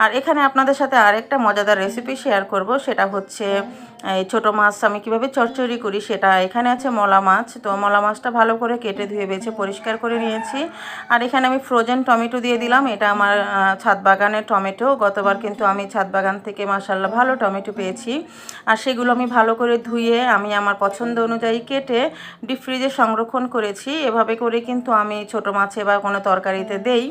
আর এখানে আপনাদের সাথে আরেকটা মজাদার রেসিপি শেয়ার করব সেটা হচ্ছে এই ছোটো মাছ আমি কীভাবে চচ্চড়ি করি সেটা এখানে আছে মলা মাছ। তো মলা মাছটা ভালো করে কেটে ধুয়ে বেছে পরিষ্কার করে নিয়েছি। আর এখানে আমি ফ্রোজেন টমেটো দিয়ে দিলাম। এটা আমার ছাদ বাগানের টমেটো। গতবার কিন্তু আমি ছাদ বাগান থেকে মাসাল্লাহ ভালো টমেটো পেয়েছি। আর সেগুলো আমি ভালো করে ধুয়ে আমি আমার পছন্দ অনুযায়ী কেটে ডিপ ফ্রিজে সংরক্ষণ করেছি। এভাবে করে কিন্তু আমি ছোট মাছে বা কোনো তরকারিতে দেই।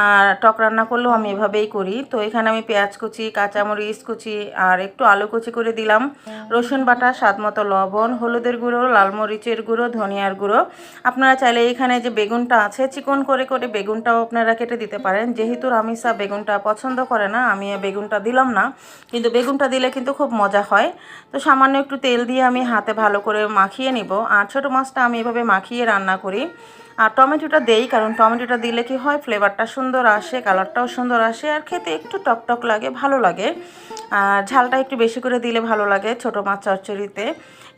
আর টক রান্না করলেও আমি এভাবেই করি। তো এখানে আমি পেঁয়াজ কুচি, কাঁচামরিচ কুচি আর একটু আলু কুচি করে দিলাম। রসুন বাটা, স্বাদ মতো লবণ, হলুদের গুঁড়ো, লাল মরিচের গুঁড়ো, ধনিয়ার গুঁড়ো। আপনারা চাইলে এখানে যে বেগুনটা আছে, চিকন করে করে বেগুনটাও আপনারা কেটে দিতে পারেন। যেহেতু রামিসা বেগুনটা পছন্দ করে না, আমি বেগুনটা দিলাম না। কিন্তু বেগুনটা দিলে কিন্তু খুব মজা হয়। তো সামান্য একটু তেল দিয়ে আমি হাতে ভালো করে মাখিয়ে নিব। আর ছোটো মাছটা আমি এভাবে মাখিয়ে রান্না করি। আর টমেটোটা দেই, কারণ টমেটোটা দিলে কি হয় ফ্লেভারটা সুন্দর আসে কালারটাও সুন্দর আসে, আর খেতে একটু টকটক লাগে, ভালো লাগে। আর ঝালটা একটু বেশি করে দিলে ভালো লাগে ছোটো মাছ চচ্চড়িতে।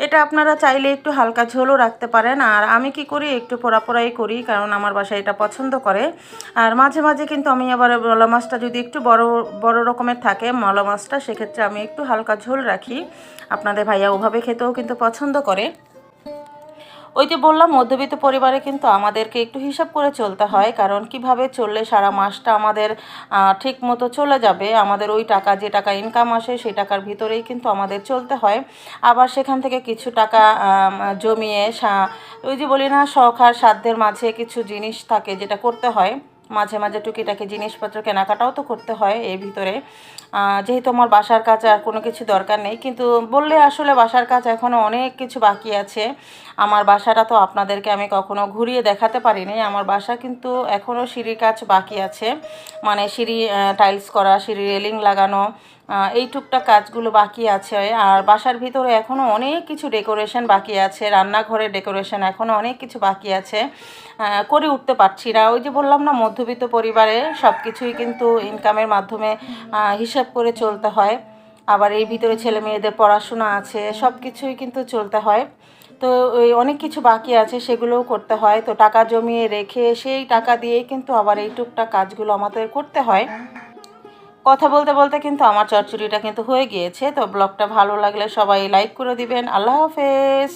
এটা আপনারা চাইলে একটু হালকা ঝোলও রাখতে পারেন, আর আমি কি করি, একটু পোড়া পোড়াই করি, কারণ আমার বাসায় এটা পছন্দ করে। আর মাঝে মাঝে কিন্তু আমি আবার মলা মাছটা যদি একটু বড় বড় রকমের থাকে, মলা মাছটা, সেক্ষেত্রে আমি একটু হালকা ঝোল রাখি। আপনাদের ভাইয়া ওভাবে খেতেও কিন্তু পছন্দ করে। ওই যে বললাম, মধ্যবিত্ত পরিবারে কিন্তু আমাদেরকে একটু হিসাব করে চলতে হয়, কারণ কীভাবে চললে সারা মাসটা আমাদের ঠিক মতো চলে যাবে? আমাদের ওই টাকা, যে টাকা ইনকাম আসে, সেই টাকার ভিতরেই কিন্তু আমাদের চলতে হয়। আবার সেখান থেকে কিছু টাকা জমিয়ে ওই যে বলি না, শখ আর সাধ্যের মাঝে কিছু জিনিস থাকে যেটা করতে হয়। মাঝে মাঝে টুকিটাকি জিনিসপত্র কেনাকাটাও তো করতে হয় এর ভিতরে। যেহেতু আমার বাসার কাজ আর কোনো কিছু দরকার নেই, কিন্তু বললে আসলে বাসার কাজ এখনও অনেক কিছু বাকি আছে। আমার বাসাটা তো আপনাদেরকে আমি কখনো ঘুরিয়ে দেখাতে পারিনি, আমার বাসা কিন্তু এখনও সিঁড়ির কাজ বাকি আছে। মানে সিঁড়ি টাইলস করা, সিঁড়ি রেলিং লাগানো এই টুকটাক কাজগুলো বাকি আছে। আর বাসার ভিতরে এখনও অনেক কিছু ডেকোরেশন বাকি আছে। রান্নাঘরের ডেকোরেশন এখনও অনেক কিছু বাকি আছে। করে উঠতে পারছি না। ওই যে বললাম না, মধ্যবিত্ত পরিবারে সব কিছুই কিন্তু ইনকামের মাধ্যমে হিসাব করে চলতে হয়। আবার এই ভিতরে ছেলে মেয়েদের পড়াশোনা আছে সব কিছুই কিন্তু চলতে হয়। তো ওই অনেক কিছু বাকি আছে, সেগুলোও করতে হয়। তো টাকা জমিয়ে রেখে সেই টাকা দিয়েই কিন্তু আবার এই টুকটাক কাজগুলো আমাদের করতে হয়। কথা বলতে বলতে কিন্তু আমার চচ্চড়িটা কিন্তু হয়ে গিয়েছে, তো ব্লগটা ভালো লাগলে সবাই লাইক করে দিবেন। আল্লাহ হাফেজ।